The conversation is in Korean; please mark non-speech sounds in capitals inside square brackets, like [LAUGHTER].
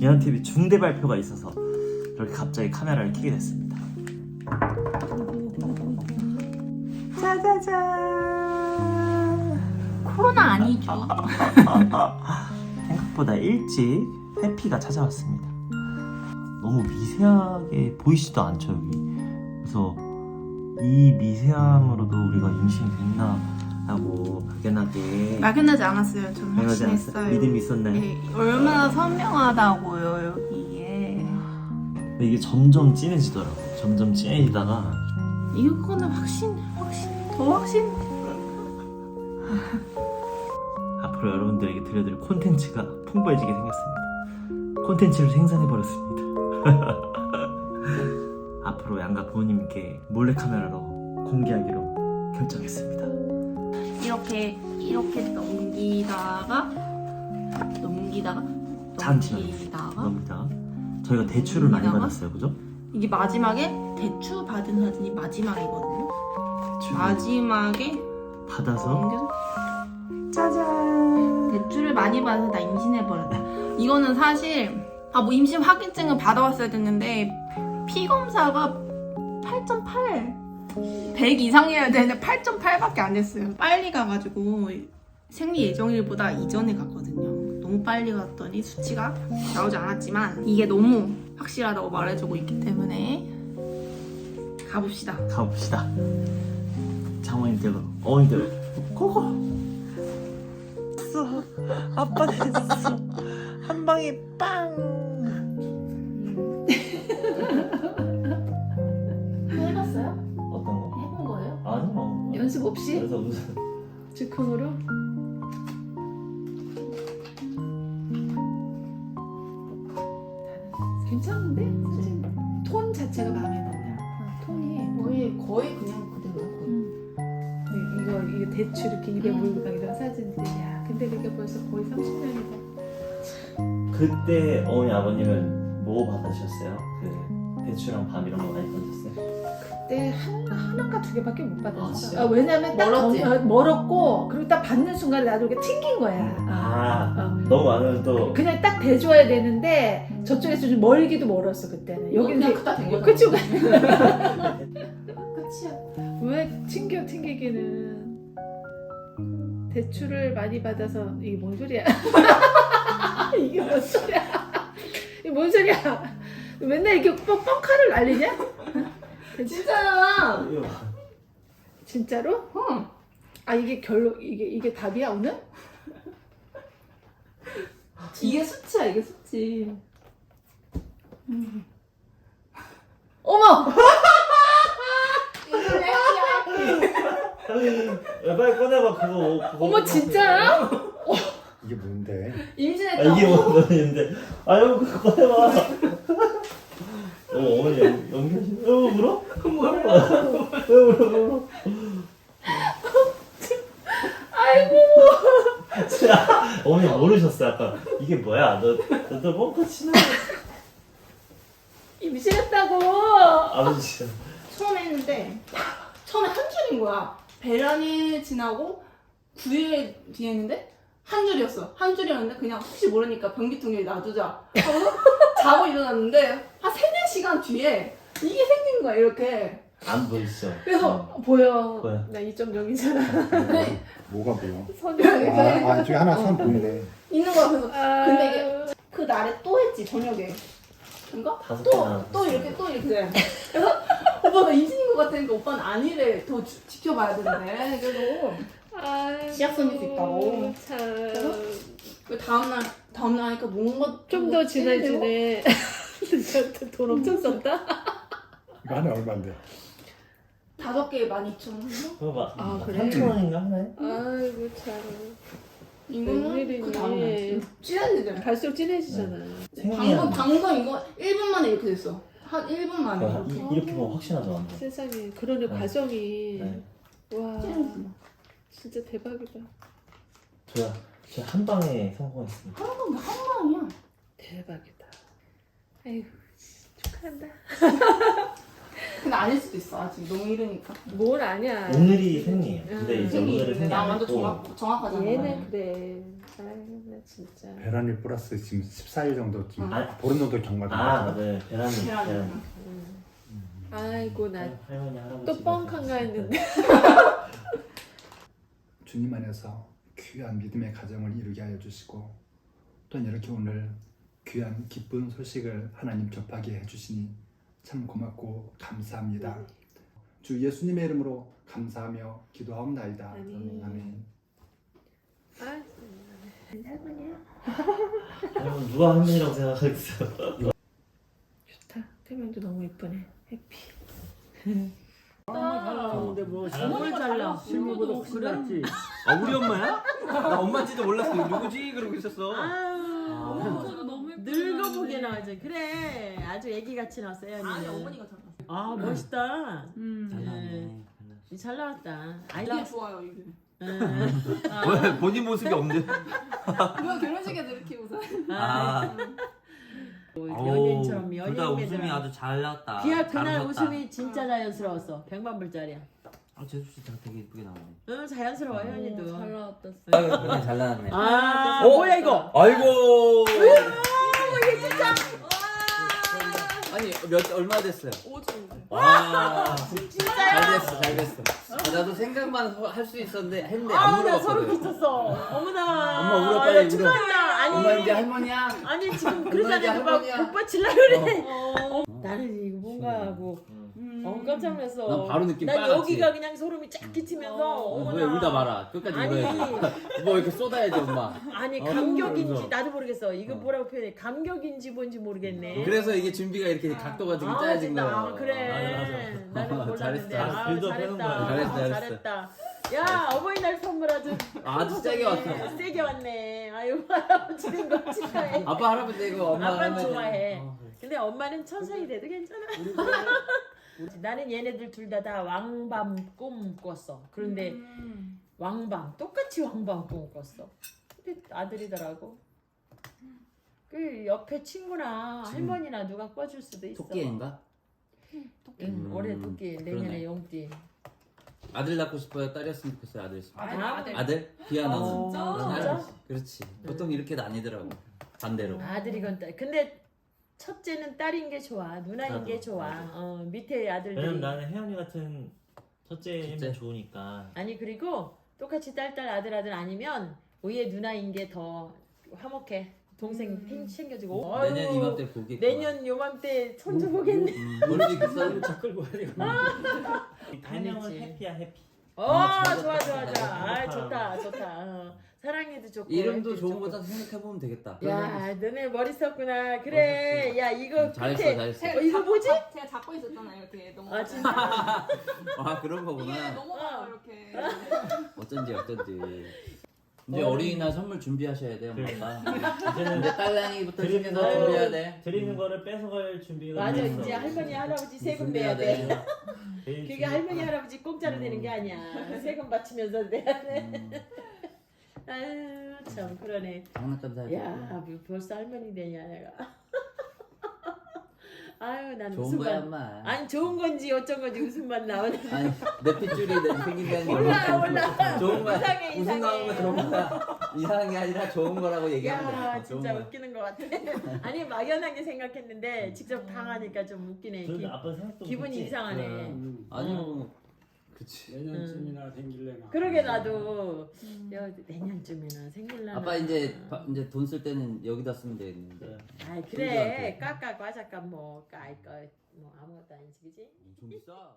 예언TV 중대 발표가 있어서 이렇게 갑자기 카메라를 켜게 됐습니다. 짜자잔! 코로나 아니죠? 생각보다 일찍 해피가 찾아왔습니다. 너무 미세하게 보이지도 않죠 여기. 그래서 이 미세함으로도 우리가 임신이 됐나 하고 막연하게 막연하지 않았어요. 저는 당연하지. 않았어요? 믿음이 있었나요? 네, 얼마나 선명하다고요 여기에. 근데 이게 점점 진해지더라고. 점점 진해지다가 이거는 확신, 확신, 더 확신. 앞으로 여러분들에게 들려드릴 콘텐츠가 풍부해지게 생겼습니다. 콘텐츠를 생산해 버렸습니다. [LAUGHS] 앞으로 양가 부모님께 몰래 카메라로 공개하기로 결정했습니다. 이렇게 이렇게 넘기다가 넘기다가 잠시만요. 넘기다가 그럽니다. 저희가 대출을 많이 여기다가? 받았어요, 그죠? 이게 마지막에 대추 받은 사진이 마지막이거든요. 대출을 마지막에 받아서 넘겨서 짜잔. 대출을 많이 받아서 나 임신해 버렸다. 이거는 사실 아 뭐 임신 확인증을 받아왔어야 됐는데 피 검사가 8.8 100 이상이어야 되는데 8.8밖에 안 됐어요. 빨리 가가지고 생리 예정일보다 이전에 갔거든요. 너무 빨리 갔더니 수치가 나오지 않았지만 이게 너무 확실하다고 말해주고 있기 때문에 가봅시다. 가봅시다. 장모님들, 어머님들, 고고. 됐어. 아빠 됐어. 한 방에 빵. 연습 없이 그래서 무슨 즉흥으로 괜찮은데 사실 톤 자체가 마음에 든다. 어, 톤이 거의 거의 그냥 그대로. 이- 이거 이거 대추 이렇게 입에 음. 물고 막 이런 사진들 야 근데 그게 벌써 거의 30년이다. 그때 어머니 아버님은 뭐 받으셨어요? 그 대추랑 밤 이런 거 많이 받으셨어요? 그때 한 하나가 두 개밖에 못 아, 받았어. 진짜? 아, 왜냐면 딱 멀었지? 거- 어, 멀었고 그리고 딱 받는 순간에 나도 이렇게 튕긴 거야. 아, 어. 너무 많으면 또 그냥 딱 대줘야 되는데 저쪽에서 좀 멀기도 멀었어 그때는. 여기 그냥 그따 된 거잖아. 그치 [LAUGHS] 끝이야. 왜 튕겨 튕기기는 대출을 많이 받아서 이게 뭔 소리야? [LAUGHS] 이게 뭔 소리야? 이게 뭔 소리야? 맨날 이렇게 뻥, 뻥카를 날리냐? [LAUGHS] 진짜야. 진짜로? 응. 아 이게 결로 이게 이게 답이야 오늘? 이게 수치야 이게 수치. 어머! 야, 빨리 꺼내봐 그거. 그거 어머 진짜야? 이게 뭔데? 아, 임신했다고. 이게? 아유 그거 꺼내봐. 어 어머니 연- 연기하시. 어 울어? [LAUGHS] 몰라. 왜 울어? 왜 울어? 아이고 진짜 어머니 모르셨어 아까 이게 뭐야? 너너 뭔가 치는 임신했다고 아버지 진짜. 처음에 했는데 처음에 한 줄인 거야. 배란이 지나고 9일 뒤에 했는데 한 줄이었어. 한 줄이었는데 그냥 혹시 모르니까 변기통에 놔두자. 하고 자고 일어났는데 한 3, 4시간 뒤에 이게 생긴 거야 이렇게. 안 보이시죠? 그래서 보여 뭐야? 나 2.0이잖아 뭐가 보여? 선이 아, 아 저기 하나 선 보이네. 있는 거야. 그래서 아, 근데 이게 그 날에 또 했지 저녁에. 그런가? 다섯 또, 개나 또 이렇게 또 이렇게 돼. 그래서 오빠가 임신인 것 같으니까 오빠는 아니래. 더 지, 지켜봐야 된대. 그래서 아이고, 시약 생길 수 있다고. 참. 그 다음날 다음 날 하니까 뭔가 좀 더 진해지네. 저한테 [LAUGHS] 돈 엄청 썼다. 이거 하나 얼마인데? 다섯 개에 만 이천 원. 그거 봐. 아, 그래? 3천 원인가 하나에? 아이고 참. 이거는 웬일이니? 그 다음날 찌는데 갈수록 진해지잖아. 생리야. 방금 방금 이거 1분 만에 이렇게 됐어. 한 1분 만에 와, 이렇게. 이- 이렇게 보면 확신하죠 완전. 세상에 그러네 네. 과정이 네. 와 찌는 진짜 대박이다. 저야 제가 한 방에 성공했습니다. 한 번, 한 방이야. 대박이다. 아이고 축하한다. [LAUGHS] 근데 아닐 수도 있어 아직 너무 이르니까. 뭘 아냐. 오늘이. 근데 음. 이제 오늘은 생리 나안 완전 했고 정확 정확하잖아. 얘는 그래. 아유 나 진짜. 베란일 플러스 지금 14일 정도 지금 아. 보름 정도 경과를 아 계란이 계란. 계란 음. 아이고 나또 할머니 할아버지 뻥칸가 했는데. [LAUGHS] 주님 안에서 귀한 믿음의 가정을 이루게 하여 주시고 또 이렇게 오늘 귀한 기쁜 소식을 하나님 접하게 해주시니 참 고맙고 감사합니다. 주 예수님의 이름으로 감사하며 기도하옵나이다. 아멘. 아멘. 아 할머니야. 할머니 누가 할머니라고 생각하겠어요 좋다. 태명도 너무 이쁘네. 해피. 엄마 잘나오는데 뭐 잘나 잘났어. 실물보다 훨씬? 낫지 아 우리 엄마야? 나 엄마인지도 몰랐어 누구지? 그러고 있었어 아유 너무 예쁘다. 늙어보게 나와지 그래 아주 애기같이 나왔어 아니 혜연이는 어머니가 잘 났어. 아 멋있다 음. 잘나네 잘 나왔다 아이 이게 좋아요 이게. [LAUGHS] 왜 본인 모습이 없는데? 뭐야 결혼식에도 이렇게 웃어. 아 연예인처럼 둘다 웃음이 연예인들 아주 잘 나왔다 기아 그날. 웃음이 진짜 자연스러웠어 백만 불짜리야 아 재수 씨다 되게 예쁘게 나오네. 응 자연스러워 혜연이도. 잘 나왔다. 아유 그냥 잘 나왔네. 아 어? 뭐야 이거? 아이고. 아니 몇 얼마 됐어요? 5주. 와잘 됐어 잘 됐어. 아, 나도 생각만 할 수 있었는데 했는데 안 아우 나 소름 물어봤거든 끼쳤어. 어머나. 엄마 울어, 빨리 울어. 축하한다 아니. 엄마 이제 할머니야? 아니 지금 엄마 그러잖아 이제 누가 할머니야. 오빠 질라 그래. 어. 나는 이거 뭔가 하고 음. 어 깜짝 놀랐어 난 바로 느낌 난 빨갛지. 여기가 그냥 소름이 쫙 끼치면서 어, 어머나 왜 울다 말아 끝까지 아니. 울어야지 뭐 이렇게 쏟아야지 엄마 아니 어, 감격인지 그래서. 나도 모르겠어 이거 어. 뭐라고 표현해 감격인지 뭔지 모르겠네 그래서 이게 준비가 이렇게 각도가 지금 아, 짜여진. 거예요 아, 그래 맞아, 나는 맞아. 몰랐는데 잘했어. 아, 빌드업 잘했다 해놓은 거야. 잘했어, 아, 잘했어. 잘했다 야 어버이날 선물 아주 아주 세게 [LAUGHS] 왔어 세게 왔네 아유 할아버지 된거 축하해 아빠 할아버지 되고 엄마 아빠는 좋아해. 어, 그래. 근데 엄마는 천사이 돼도 괜찮아 나는 얘네들 둘 다 다 왕밤 꿈 꿨어 그런데 음. 왕밤 똑같이 왕밤 꿈 꿨어 근데 아들이더라고 그 옆에 친구나 지금 할머니나 누가 꿔줄 수도 있어 토끼인가? 응, 음, 올해 토끼 내년에 그러네. 용띠 아들 낳고 싶어요? 딸이었으면 좋겠어요? 아들 아들. 아들? 비아 너는? 어, 진짜? 딸. 그렇지 보통 이렇게 나뉘더라고 반대로 아들이건 딸 근데 첫째는 딸인 게 좋아 누나인 나도, 게 좋아 나도. 어, 밑에 아들들이 왜냐면 나는 혜연이 같은 첫째면 첫째? 좋으니까 아니 그리고 똑같이 딸딸 아들 아들 아니면 위에 누나인 게 더 화목해 동생 음. 팽 챙겨주고 어, 내년 어휴, 이맘때 보기 내년 요맘때 손주 보겠네 음, 모르지 그 사람 아, 끌고 와야 되고. [LAUGHS] 이 타명은 아니지. 해피야 해피 어 아, 좋아. 좋아 좋아 아. 좋다 좋다 어. 사랑해도 좋고 이름도 좋은. 거다 생각해보면 되겠다 야 너네 머리 썼구나 그래 야 이거 음, 잘했어 끝에 잘했어 어, 이거 뭐지? 제가 잡고 있었잖아요 이렇게 너무. 아 진짜 [LAUGHS] 아 그런 이게 거구나 넘어가 어. 이렇게. 어쩐지 어쩐지 이제 어. 어린이날 선물 준비하셔야 돼요 그래. 엄마가. [LAUGHS] 이제는 이제 딸랑이부터 드리는 시작해서 거 준비해야 돼. 드리는 거를 뺏어갈 준비가 맞아 됐어. 이제 할머니 할아버지 세금 내야 돼. [LAUGHS] 제일 그게 할머니 거. 할아버지 공짜로 되는 게 아니야. 세금 바치면서 내야 돼. [LAUGHS] 아유 참 그러네. 장난감 사야 야돼뭐 벌써 할머니 되냐 내가 아유 난 좋은 거야 웃음만 엄마. 아니 좋은 건지 어쩐 건지 웃음만 나오네 아니 내 핏줄이 생긴다는 게 몰라 얼마나 몰라 좋은 거야. 이상해 웃음 이상해 나오는 거 좋은 거야. 이상한 게 아니라 좋은 거라고 얘기하면 돼. 야 어, 좋은 진짜 거야. 웃기는 것 같아. [LAUGHS] 아니 막연하게 생각했는데 직접 당하니까 좀 웃기네. 기, 아빠 생각도 기분이 못했지? 이상하네. 음. 아니 어. 뭐 그치. 내년쯤이나 생길래나. 그러게 나도. 야, 내년쯤에는 생길라나. 아빠 이제 바- 이제 돈 쓸 때는 여기다 쓰면 되겠는데. 아이 그래. 깎아 과자값 뭐 까이 거뭐 아무것도 아니지 그지? 엄청 비싸